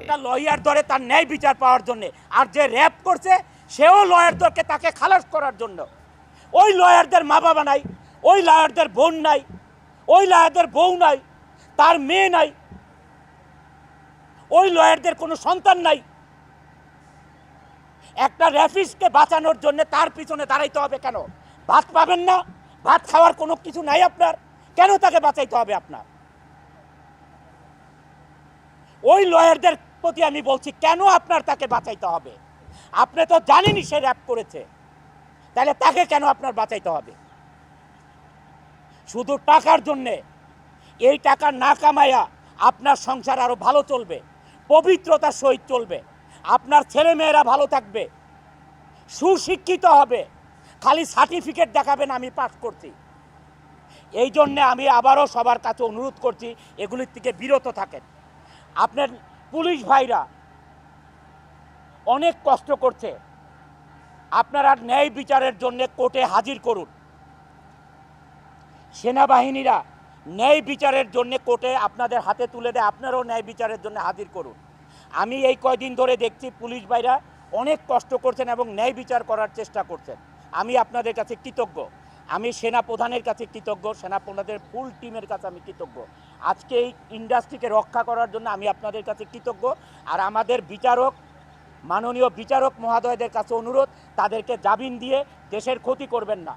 একটা লয়ার ধরে তার ন্যায় বিচার পাওয়ার জন্য। আর যে র্যাপ করছে, সেও লয়ার ধরকে তাকে খালাস করার জন্য। ওই লয়ারদের মা বাবা নাই, ওই লয়ারদের বোন নাই, ওই লয়ারদের বউ নাই, তার মেয়ে নাই, ওই লয়ারদের কোনো সন্তান নাই। একটা র্যাফিসকে বাঁচানোর জন্য তার পিছনে দাঁড়াইতে হবে কেন? ভাত পাবেন না? ভাত খাওয়ার কোনো কিছু নাই আপনার। কেন তাকে বাঁচাইতে হবে আপনার? ওই লয়ারদের প্রতি আমি বলছি, কেন আপনার তাকে বাঁচাইতে হবে? আপনি তো জানেনই সে র্যাপ করেছে। তাহলে তাকে কেন আপনার বাঁচাইতে হবে? শুধু টাকার জন্যে, এই টাকা না কামাইয়া আপনার সংসার আরও ভালো চলবে পবিত্রতার সহিত চলবে, আপনার ছেলে মেয়েরা ভালো থাকবে, সুশিক্ষিত হবে, খালি সার্টিফিকেট দেখাবেন আমি পাস করছি। এই জন্যে আমি আবারও সবার কাছে অনুরোধ করছি, এগুলির থেকে বিরত থাকেন। আপনার পুলিশ ভাইরা অনেক কষ্ট করছে। আপনারা ন্যায় বিচারের জন্য কোর্টে হাজির করুন। সেনাবাহিনীরা ন্যায় বিচারের জন্য কোর্টে আপনাদের হাতে তুলে দেয়, আপনারাও ন্যায় বিচারের জন্য হাজির করুন। আমি এই কয়দিন ধরে দেখছি পুলিশ ভাইরা অনেক কষ্ট করছেন এবং ন্যায় বিচার করার চেষ্টা করছেন। আমি আপনাদের কাছে কৃতজ্ঞ। আমি সেনা প্রধানের কাছে কৃতজ্ঞ সেনা প্রধানের ফুল টিমের কাছে আমি কৃতজ্ঞ। আজকে এই ইন্ডাস্ট্রিকে রক্ষা করার জন্য আমি আপনাদের কাছে কৃতজ্ঞ। আর আমাদের বিচারক, মাননীয় বিচারক মহাদয়দের কাছে অনুরোধ, তাদেরকে জামিন দিয়ে দেশের ক্ষতি করবেন না।